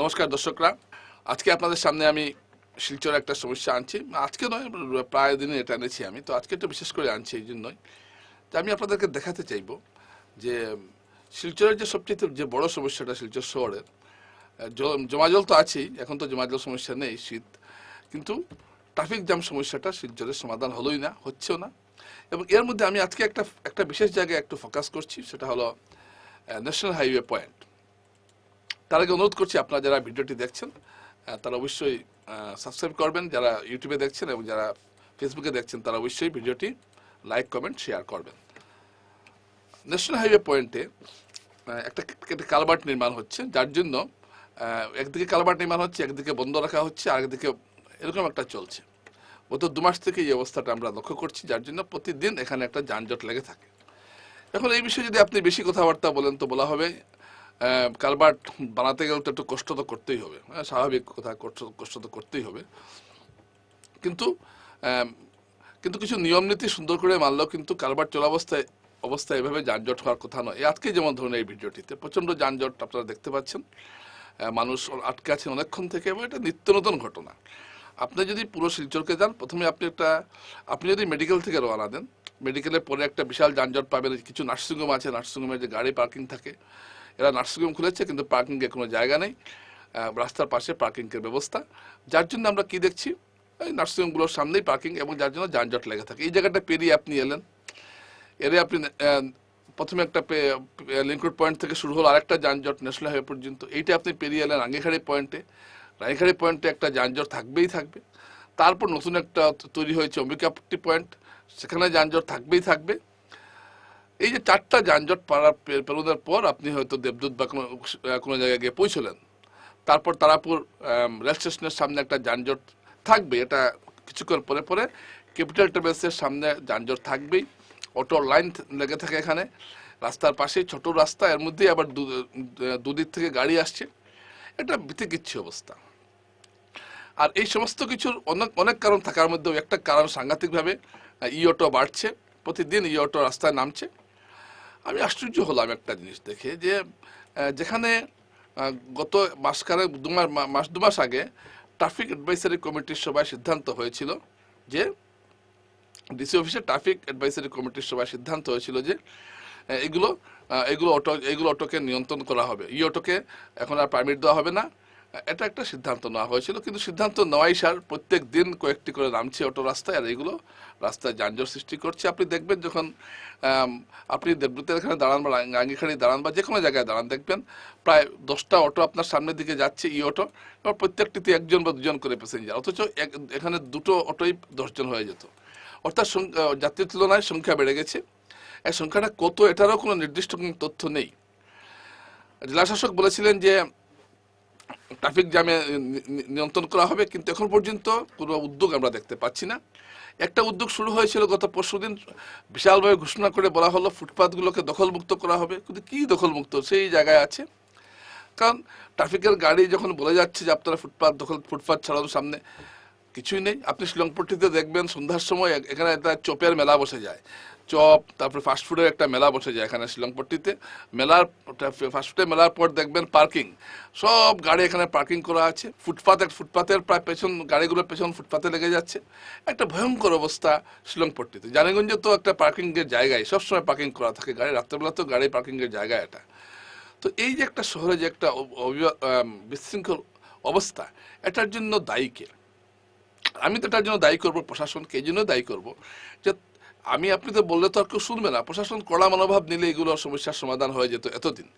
নমস্কার দর্শকরা। আজকে আপনাদের সামনে আমি শিলচর একটা সমস্যা আনছি। আজকে নয়, প্রায় দিনে এটা এনেছি আমি। তো আজকে একটু বিশেষ করে আনছি এই জন্যই। যে আমি আপনাদেরকে দেখাতে চাইব যে, শিলচরের যে সবচেয়ে যে বড় সমস্যাটা শিলচর শহরের জমাজল তো আছেই, এখন তো জমাজল সমস্যা নেই, শীত। কিন্তু ট্রাফিক জ্যাম সমস্যাটা শিলচরের সমাধান হলোই না, হচ্ছেও না। এবং এর মধ্যে আমি আজকে একটা একটা বিশেষ জায়গায় একটু ফোকাস করছি, সেটা হলো ন্যাশনাল হাইওয়ে পয়েন্ট তার আগে অনুরোধ করছি আপনারা যারা ভিডিওটি দেখছেন তারা অবশ্যই সাবস্ক্রাইব করবেন। যারা ইউটিউবে দেখছেন এবং যারা ফেসবুকে দেখছেন, তারা অবশ্যই ভিডিওটি লাইক কমেন্ট শেয়ার করবেন। ন্যাশনাল হাইওয়ে পয়েন্টে একটা একটা কালভার্ট নির্মাণ হচ্ছে, যার জন্য একদিকে কালভার্ট নির্মাণ হচ্ছে, একদিকে বন্ধ রাখা হচ্ছে, আর একদিকে এরকম একটা চলছে। গত দু মাস থেকে এই অবস্থাটা আমরা লক্ষ্য করছি, যার জন্য প্রতিদিন এখানে একটা যানজট লেগে থাকে। এখন এই বিষয়ে যদি আপনি বেশি কথাবার্তা বলেন, তো বলা হবে কালবার্ট বানাতে গেলে তো একটু কষ্ট তো করতেই হবে। হ্যাঁ, স্বাভাবিক কথা কষ্ট তো করতেই হবে। কিন্তু কিন্তু কিছু নিয়ম নীতি সুন্দর করে মানলেও কিন্তু কারবার চলাবস্থায় অবস্থায় এভাবে যানজট হওয়ার কথা নয়। আজকে যেমন ধরুন এই ভিডিওটিতে প্রচণ্ড যানজট আপনারা দেখতে পাচ্ছেন। মানুষ আটকে আছেন অনেকক্ষণ থেকে এবং এটা নিত্য নতুন ঘটনা। আপনি যদি পুরো শিলচরকে যান প্রথমে আপনি একটা আপনি যদি মেডিকেল থেকে রওনা দেন মেডিকেলের পরে একটা বিশাল যানজট পাবেন কিছু নার্সিংহোম আছে নার্সিংহোমের যে গাড়ি পার্কিং থাকে এরা নার্সিংহোম খুলেছে, কিন্তু পার্কিংয়ে কোনো জায়গা নেই। রাস্তার পাশে পার্কিংয়ের ব্যবস্থা। যার জন্য আমরা কি দেখছি? এই নার্সিংহোমগুলোর সামনেই পার্কিং এবং যার জন্য যানজট লেগে থাকে। এই জায়গাটা পেরিয়ে আপনি এলেন। এরে আপনি প্রথমে একটা লিঙ্কুড পয়েন্ট থেকে শুরু হলো আরেকটা যানজট ন্যাশনাল হাইওয়ে পর্যন্ত। এইটা আপনি পেরিয়ে এলেন রাঙ্গিখাড়ি পয়েন্টে রাঙ্গিখাড়ি পয়েন্টে একটা যানজট থাকবেই থাকবে। তারপর নতুন একটা তৈরি হয়েছে অম্বিকাপট্টি পয়েন্ট সেখানে যানজট থাকবেই থাকবে। এই যে চারটা যানজট পাড়া পেরোনোর পর আপনি হয়তো দেবদূত বা কোনো কোনো জায়গায় গিয়ে পৌঁছলেন। তারপর তারাপুর রেল স্টেশনের সামনে একটা যানজট থাকবে, এটা কিছুক্ষণ পরে পরে ক্যাপিটাল ট্রাভেলসের সামনে যানজট থাকবেই। অটো লাইন লেগে থাকে এখানে। রাস্তার পাশেই ছোট রাস্তা, এর মধ্যেই আবার দুদিক থেকে গাড়ি আসছে। এটা বিতিকিচ্ছি অবস্থা। আর এই সমস্ত কিছুর অনেক অনেক কারণ থাকার মধ্যেও একটা কারণ সাংঘাতিকভাবে ই অটো বাড়ছে। প্রতিদিন ই অটো রাস্তায় নামছে। আমি আশ্চর্য হলাম একটা জিনিস দেখে যে যেখানে গত মাসখানে দু মাস মাস, দু মাস আগে ট্রাফিক অ্যাডভাইসারি কমিটির সভায় সিদ্ধান্ত হয়েছিল যে, ডিসি অফিসে ট্রাফিক অ্যাডভাইসারি কমিটির সভায় সিদ্ধান্ত হয়েছিল যে, এগুলো এগুলো অটো, এগুলো অটোকে নিয়ন্ত্রণ করা হবে। ই অটোকে এখন আর পারমিট দেওয়া হবে না। এটা একটা সিদ্ধান্ত নেওয়া হয়েছিল, কিন্তু সিদ্ধান্ত নেওয়াই সার প্রত্যেক দিন কয়েকটি করে নামছে অটো রাস্তায়, আর এগুলো রাস্তায় যানজট সৃষ্টি করছে। আপনি দেখবেন যখন আপনি দেবদূতের এখানে দাঁড়ান বা রাঙ্গিখানি দাঁড়ান বা যে কোনো জায়গায় দাঁড়ান, দেখবেন প্রায় দশটা অটো আপনার সামনের দিকে যাচ্ছে ই অটো এবার প্রত্যেকটিতে একজন বা দুজন করে প্যাসেঞ্জার অথচ এখানে দুটো অটোই দশজন হয়ে যেত। অর্থাৎ যাত্রীর তুলনায় সংখ্যা বেড়ে গেছে। এই সংখ্যাটা কত এটারও কোনো নির্দিষ্ট কোনো তথ্য নেই। জেলাশাসক বলেছিলেন যে ট্রাফিক জ্যামে নিয়ন্ত্রণ করা হবে, কিন্তু এখন পর্যন্ত কোনো উদ্যোগ আমরা দেখতে পাচ্ছি না। একটা উদ্যোগ শুরু হয়েছিল গত পরশুদিন বিশালভাবে ঘোষণা করে বলা হলো ফুটপাথগুলোকে দখলমুক্ত করা হবে। কিন্তু কী দখলমুক্ত? সেই জায়গায় আছে। কারণ ট্রাফিকের গাড়ি যখন বলে যাচ্ছে যে আপনারা ফুটপাথ দখল ফুটপাথ ছাড়ানো সামনে, কিছুই নেই। আপনি শিলংপট্টিতে দেখবেন সন্ধ্যার সময় এখানে একটা চোপের মেলা বসে যায়। চপ, তারপরে ফাস্টফুডের একটা মেলা বসে যায় এখানে শিলংপট্টিতে। মেলার ফাস্টফুডের মেলার পর দেখবেন পার্কিং সব গাড়ি এখানে পার্কিং করা আছে। ফুটপাথ ফুটপাথের প্রায় পেছন, গাড়িগুলোর পেছন ফুটপাথে লেগে যাচ্ছে। একটা ভয়ঙ্কর অবস্থা শিলংপট্টিতে। জানিগঞ্জে তো একটা পার্কিংয়ের জায়গায়, সবসময় পার্কিং করা থাকে। গাড়ি, রাত্রেবেলা তো গাড়ি পার্কিংয়ের জায়গা এটা। তো এই যে একটা শহরে যে একটা বিশৃঙ্খল অবস্থা, এটার জন্য দায়ী কে? আমি তো এটার জন্য দায়ী করব প্রশাসনকে, এই জন্য দায়ী করব যে আমি আপনি তো বললে তো আর কেউ শুনবে না। প্রশাসন কড়া মনোভাব নিলে এগুলো সমস্যার সমাধান হয়ে যেত এতদিন।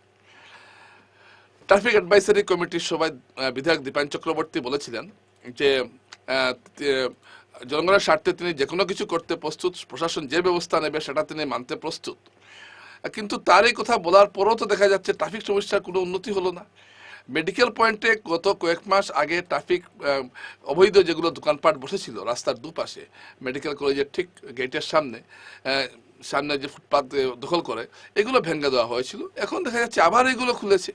ট্রাফিক অ্যাডভাইসারি কমিটির সভায় বিধায়ক দীপায়ন চক্রবর্তী বলেছিলেন যে জনগণের স্বার্থে তিনি যে কোনো কিছু করতে প্রস্তুত, প্রশাসন যে ব্যবস্থা নেবে সেটা তিনি মানতে প্রস্তুত। কিন্তু তার এই কথা বলার পরও তো দেখা যাচ্ছে ট্রাফিক সমস্যার কোনো উন্নতি হলো না। মেডিকেল পয়েন্টে গত কয়েক মাস আগে ট্রাফিক অবৈধ যেগুলো দোকানপাট বসেছিল রাস্তার দুপাশে, মেডিকেল কলেজের ঠিক গেটের সামনে সামনে যে ফুটপাত দখল করে, এগুলো ভেঙে দেওয়া হয়েছিল। এখন দেখা যাচ্ছে আবার এগুলো খুলেছে।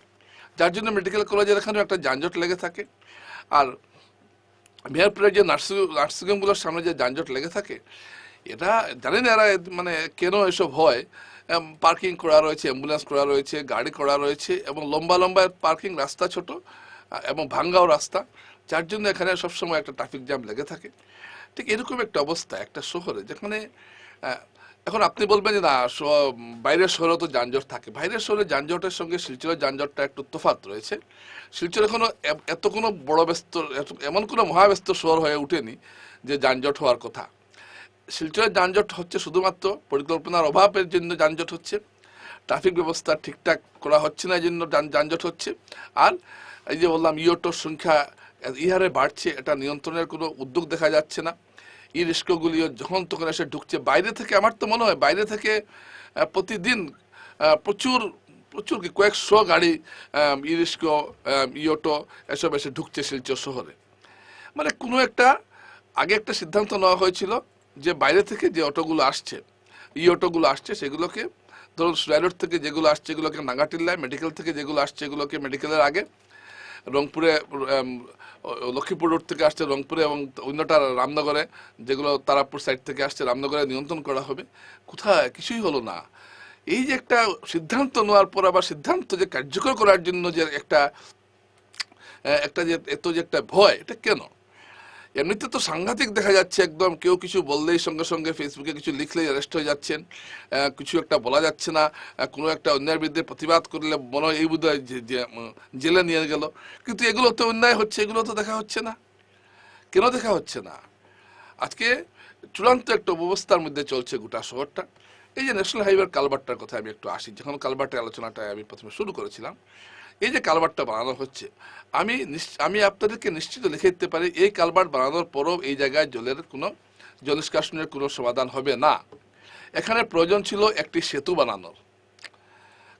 যার জন্য মেডিকেল কলেজের এখানেও একটা যানজট লেগে থাকে। আর মেয়রপুরের যে নার্সিং, নার্সিংহোমগুলোর সামনে যে যানজট লেগে থাকে, এটা জানেন এরা মানে কেন এসব হয়? পার্কিং করা রয়েছে অ্যাম্বুলেন্স করা রয়েছে, গাড়ি করা রয়েছে এবং লম্বা লম্বা পার্কিং রাস্তা ছোট এবং ভাঙ্গাও রাস্তা, যার জন্য এখানে সবসময় একটা ট্রাফিক জ্যাম লেগে থাকে। ঠিক এরকম একটা অবস্থা একটা শহরে যেখানে এখন আপনি বলবেন যে না বাইরের শহরে তো যানজট থাকে। বাইরের শহরে যানজটের সঙ্গে শিলচরের যানজটটা একটু তফাৎ রয়েছে। শিলচর এখনও এ- এত কোনো বড় ব্যস্ত এমন কোনো মহাব্যস্ত শহর হয়ে ওঠেনি যে যানজট হওয়ার কথা। শিলচরের যানজট হচ্ছে শুধুমাত্র পরিকল্পনার অভাবের জন্য যানজট হচ্ছে। ট্রাফিক ব্যবস্থা ঠিকঠাক করা হচ্ছে না এই জন্য যানজট হচ্ছে। আর এই যে বললাম, ইয়োটোর সংখ্যা ইহারে বাড়ছে, এটা নিয়ন্ত্রণের কোনো উদ্যোগ দেখা যাচ্ছে না। ই রিস্কগুলিও যখন তখন এসে ঢুকছে। বাইরে থেকে আমার তো মনে হয়, বাইরে থেকে প্রতিদিন প্রচুর প্রচুর কি, কয়েকশো গাড়ি ই রিস্কো ইয়োটো এসব এসে ঢুকছে শিলচর শহরে। মানে কোনো একটা, আগে একটা সিদ্ধান্ত নেওয়া হয়েছিল যে বাইরে থেকে যে অটোগুলো আসছে ই অটোগুলো আসছে, সেগুলোকে ধরুন সুরাইরোড থেকে যেগুলো আসছে, এগুলোকে নাগাটিল্লায় মেডিকেল থেকে যেগুলো আসছে, এগুলোকে মেডিকেলের আগে রংপুরে লক্ষ্মীপুর রোড থেকে আসছে রংপুরে এবং অন্যটা রামনগরে, যেগুলো তারাপুর সাইড থেকে আসছে, রামনগরে নিয়ন্ত্রণ করা হবে। কোথায়? কিছুই হলো না। এই যে একটা সিদ্ধান্ত নেওয়ার পর আবার সিদ্ধান্ত যে কার্যকর করার জন্য যে একটা একটা যে, এত যে একটা ভয়, এটা কেন? এমনিতে তো সাংঘাতিক দেখা যাচ্ছে একদম। কেউ কিছু বললেই সঙ্গে সঙ্গে ফেসবুকে কিছু লিখলেই অ্যারেস্ট হয়ে যাচ্ছেন। কিছু একটা বলা যাচ্ছে না। কোনো একটা অন্যায়ের বিরুদ্ধে প্রতিবাদ করলে মনে হয় এই বোধহয় জেলে নিয়ে গেল। কিন্তু এগুলো তো অন্যায় হচ্ছে, এগুলো তো দেখা হচ্ছে না। কেন দেখা হচ্ছে না? আজকে চূড়ান্ত একটা অবস্থার মধ্যে চলছে গোটা শহরটা। এই যে ন্যাশনাল হাইওয়ের কালভারটার কথা আমি একটু আসি। যখন কালভারটের আলোচনাটা আমি প্রথমে শুরু করেছিলাম এই যে কালভারটা বানানো হচ্ছে, আমি আমি আপনাদেরকে নিশ্চিত লিখে দিতে পারি, এই কালভার্ট বানানোর পরও এই জায়গায় জলের কোনো জল নিষ্কাশনের কোনো সমাধান হবে না। এখানে প্রয়োজন ছিল একটি সেতু বানানোর।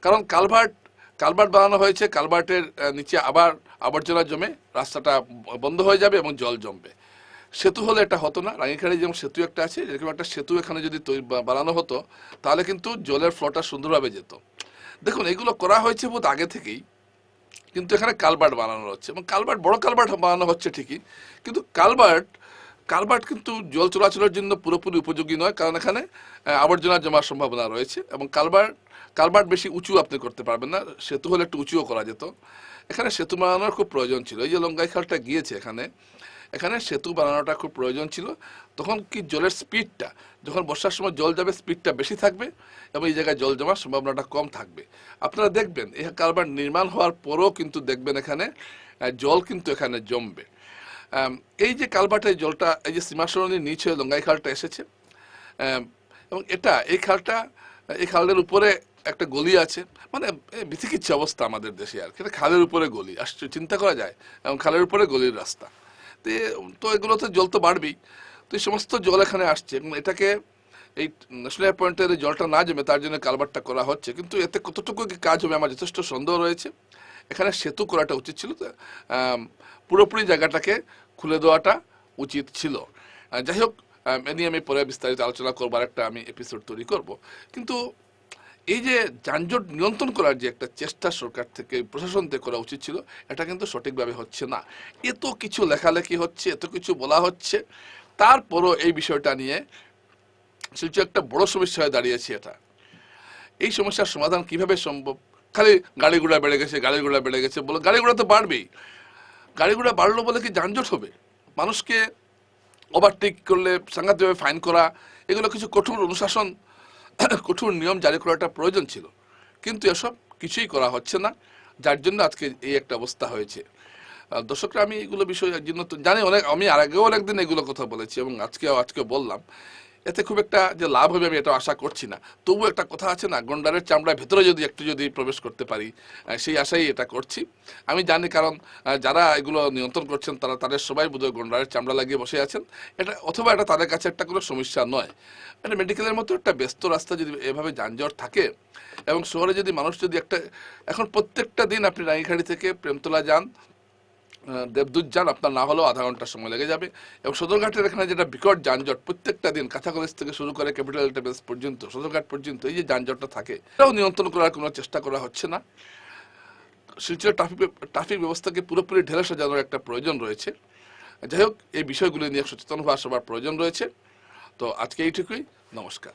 কারণ কালভার্ট কালভার্ট বানানো হয়েছে, কালভার্টের নিচে আবার আবর্জনা জমে রাস্তাটা বন্ধ হয়ে যাবে এবং জল জমবে। সেতু হলে এটা হতো না। রাঙিখাড়ি যেমন সেতু একটা আছে যেরকম একটা সেতু এখানে যদি তৈরি বানানো হতো, তাহলে কিন্তু জলের ফ্লোটা সুন্দরভাবে যেত। দেখুন, এগুলো করা হয়েছে বোধ আগে থেকেই। কিন্তু এখানে কালবার্ট বানানো হচ্ছে এবং কালবার্ট, বড় কালবার্ট বানানো হচ্ছে ঠিকই, কিন্তু কালবার্ট কালবার্ট কিন্তু জল চলাচলের জন্য পুরোপুরি উপযোগী নয়, কারণ এখানে আবর্জনা জমার সম্ভাবনা রয়েছে এবং কালবার্ট কালবার্ট বেশি উঁচু আপনি করতে পারবেন না, সেতু হলে একটু উঁচুও করা যেত। এখানে সেতু বানানোর খুব প্রয়োজন ছিল। এই যে লঙ্গাই খালটা গিয়েছে এখানে এখানে সেতু বানানোটা খুব প্রয়োজন ছিল। তখন কি জলের স্পিডটা যখন বর্ষার সময় জল যাবে স্পিডটা বেশি থাকবে এবং এই জায়গায় জল জমার সম্ভাবনাটা কম থাকবে। আপনারা দেখবেন এই কারবার নির্মাণ হওয়ার পরও কিন্তু দেখবেন এখানে জল কিন্তু এখানে জমবে। এই যে কালবাটের জলটা এই যে সীমাসরণীর নিচে লঙ্গাই খালটা এসেছে এবং এটা এই খালটা এই খালের উপরে একটা গলি আছে মানে এ, বিচিকিচ্ছা অবস্থা আমাদের দেশে আর কি। খালের উপরে গলি আশ্চর্য চিন্তা করা যায় এবং খালের উপরে গলির রাস্তা। তো এগুলো তো জল তো বাড়বেই। তো এই সমস্ত জল এখানে আসছে এবং এটাকে এই ন্যাশনাল পয়েন্টের জলটা না জমে তার জন্য কালভারটা করা হচ্ছে। কিন্তু এতে কতটুকু কি কাজ হবে আমার যথেষ্ট সন্দেহ রয়েছে। এখানে সেতু করাটা উচিত ছিল পুরোপুরি জায়গাটাকে খুলে দেওয়াটা উচিত ছিল। যাই হোক এ নিয়ে আমি পরে বিস্তারিত আলোচনা করবার একটা আমি এপিসোড তৈরি করব। কিন্তু এই যে যানজট নিয়ন্ত্রণ করার যে একটা চেষ্টা সরকার থেকে প্রশাসন থেকে করা উচিত ছিল, এটা কিন্তু সঠিকভাবে হচ্ছে না। এত কিছু লেখালেখি হচ্ছে, এত কিছু বলা হচ্ছে, তারপরও এই বিষয়টা নিয়ে শিলচর একটা বড় সমস্যা হয়ে দাঁড়িয়েছে এটা। এই সমস্যার সমাধান কীভাবে সম্ভব? খালি গাড়ি ঘোড়া বেড়ে গেছে গাড়ি ঘোড়া বেড়ে গেছে বলে গাড়ি ঘোড়া তো বাড়বেই। গাড়ি ঘোড়া বাড়লো বলে কি যানজট হবে? মানুষকে ওভারটেক করলে, সাংঘাতিকভাবে ফাইন করা, এগুলো কিছু কঠোর অনুশাসন কঠোর নিয়ম জারি করাটা প্রয়োজন ছিল। কিন্তু এসব কিছুই করা হচ্ছে না, যার জন্য আজকে এই একটা অবস্থা হয়েছে। দর্শকরা, আমি এগুলো বিষয়ে জন্য তো জানি, অনেক আমি আর আগেও অনেকদিন এগুলো কথা বলেছি এবং আজকেও আজকে বললাম এতে খুব একটা যে লাভ হবে আমি এটা আশা করছি না। তবু একটা কথা আছে না, গন্ডারের চামড়ার ভেতরে যদি একটু যদি প্রবেশ করতে পারি সেই আশাই এটা করছি। আমি জানি কারণ যারা এগুলো নিয়ন্ত্রণ করছেন তারা তাদের সবাই বোধহয় গন্ডারের চামড়া লাগিয়ে বসে আছেন। এটা অথবা এটা তাদের কাছে একটা কোনো সমস্যা নয়। এটা মেডিকেলের মতো একটা ব্যস্ত রাস্তা যদি এভাবে যানজট থাকে এবং শহরে যদি মানুষ যদি একটা, এখন প্রত্যেকটা দিন আপনি রাঙিখাড়ি থেকে প্রেমতলা যান দেবদূত যান আপনার না হলেও আধা ঘণ্টা সময় লেগে যাবে। এবং সদরঘাটের এখানে যেটা বিকট যানজট, প্রত্যেকটা দিন কাঁথা কলেজ থেকে শুরু করে ক্যাপিটাল টেবেস পর্যন্ত, সদরঘাট পর্যন্ত এই যে যানজটটা থাকে, এটাও নিয়ন্ত্রণ করার কোনো চেষ্টা করা হচ্ছে না। শিলচর ট্রাফিক ট্রাফিক ব্যবস্থাকে পুরোপুরি ঢেলে সাজানোর একটা প্রয়োজন রয়েছে। যাই হোক, এই বিষয়গুলি নিয়ে সচেতন হওয়া সবার প্রয়োজন রয়েছে। তো আজকে এইটুকুই, নমস্কার।